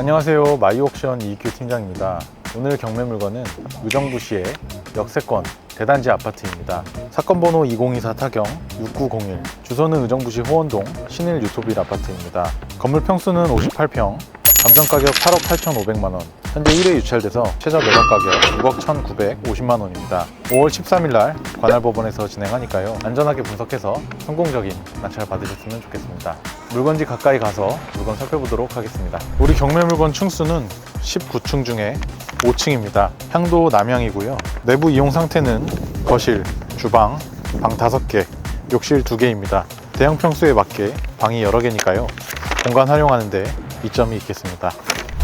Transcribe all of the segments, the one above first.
안녕하세요. 마이옥션 이익규 팀장입니다. 오늘 경매 물건은 의정부시의 역세권 대단지 아파트입니다. 사건 번호 2024 타경 6901 주소는 의정부시 호원동 신일 유토빌 아파트입니다. 건물 평수는 58평 감정 가격 8억 8,500만 원 현재 1회 유찰돼서 최저 매각 가격 6억 1,950만 원입니다. 5월 13일 날 관할 법원에서 진행하니까요. 안전하게 분석해서 성공적인 낙찰 받으셨으면 좋겠습니다. 물건지 가까이 가서 물건 살펴보도록 하겠습니다. 우리 경매 물건 층수는 19층 중에 5층입니다. 향도 남향이고요. 내부 이용 상태는 거실, 주방, 방 5개, 욕실 2개입니다. 대형 평수에 맞게 방이 여러 개니까요. 공간 활용하는데 이점이 있겠습니다.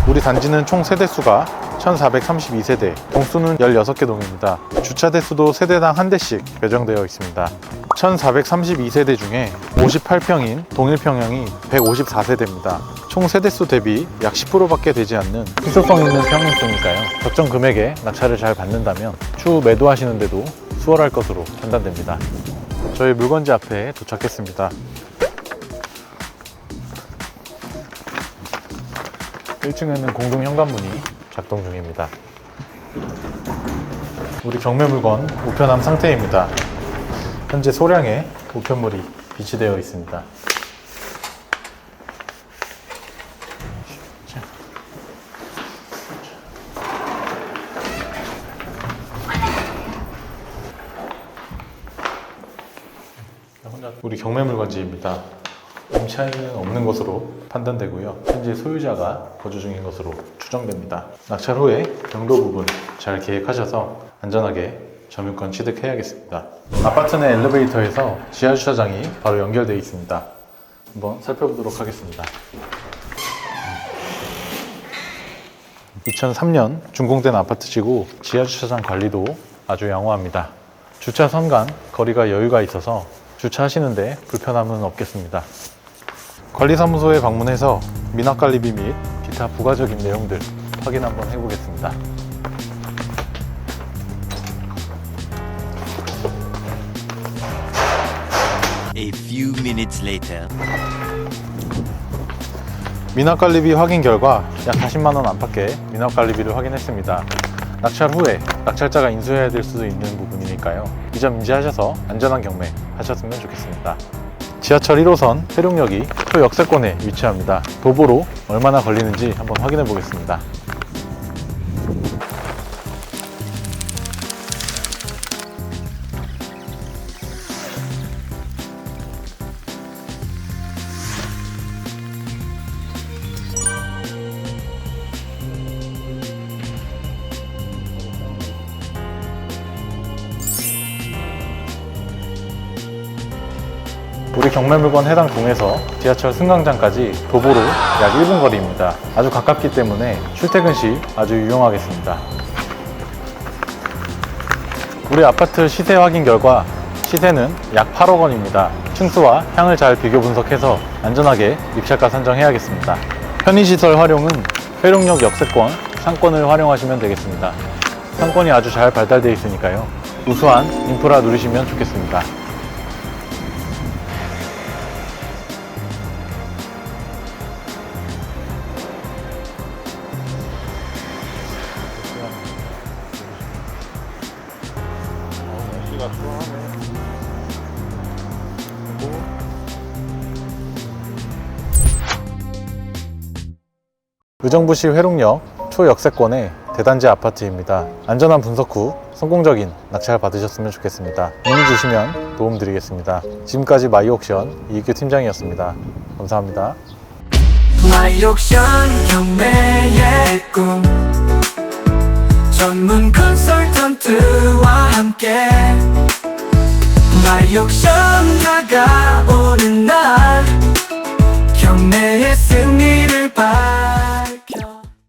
우리 단지는 총 세대수가 1432세대, 동수는 16개 동입니다. 주차 대수도 세대당 한 대씩 배정되어 있습니다. 1432세대 중에 58평인 동일 평형이 154세대입니다. 총 세대수 대비 약 10%밖에 되지 않는 희소성 있는 평형수니까요. 적정 금액에 낙찰을 잘 받는다면 추후 매도하시는데도 수월할 것으로 판단됩니다. 저희 물건지 앞에 도착했습니다. 1층에는 공동 현관문이 작동 중입니다. 우리 경매 물건 우편함 상태입니다. 현재 소량의 우편물이 비치되어 있습니다. 우리 경매 물건지입니다. 임차인은 없는 것으로 판단되고요. 현재 소유자가 거주 중인 것으로 추정됩니다. 낙찰 후에 경도 부분 잘 계획하셔서 안전하게 점유권 취득해야겠습니다. 아파트 내 엘리베이터에서 지하 주차장이 바로 연결되어 있습니다. 한번 살펴보도록 하겠습니다. 2003년 준공된 아파트지구 지하 주차장 관리도 아주 양호합니다. 주차 선간 거리가 여유가 있어서 주차하시는데 불편함은 없겠습니다. 관리사무소에 방문해서 미납관리비 및 기타 부가적인 내용들 확인 한번 해보겠습니다. A few minutes later. 미납관리비 확인 결과 약 40만 원 안팎의 미납관리비를 확인했습니다. 낙찰 후에 낙찰자가 인수해야 될 수도 있는 부분이니까요. 이 점 인지하셔서 안전한 경매 하셨으면 좋겠습니다. 지하철 1호선 세룡역이 초역세권에 위치합니다. 도보로 얼마나 걸리는지 한번 확인해 보겠습니다. 우리 경매물건 해당 동에서 지하철 승강장까지 도보로 약 1분 거리입니다. 아주 가깝기 때문에 출퇴근 시 아주 유용하겠습니다. 우리 아파트 시세 확인 결과 시세는 약 8억 원입니다. 층수와 향을 잘 비교 분석해서 안전하게 입찰가 선정해야겠습니다. 편의시설 활용은 회룡역 역세권, 상권을 활용하시면 되겠습니다. 상권이 아주 잘 발달되어 있으니까요. 우수한 인프라 누리시면 좋겠습니다. 날씨가 추워하네. 의정부시 회룡역 초역세권의 대단지 아파트입니다. 안전한 분석 후 성공적인 낙찰 받으셨으면 좋겠습니다. 문의 주시면 도움 드리겠습니다. 지금까지 마이옥션 이익규 팀장이었습니다. 감사합니다. 마이옥션 경매의 꿈 전문 컨설턴트와 함께 마이옥션 다가오는 날 경매의 스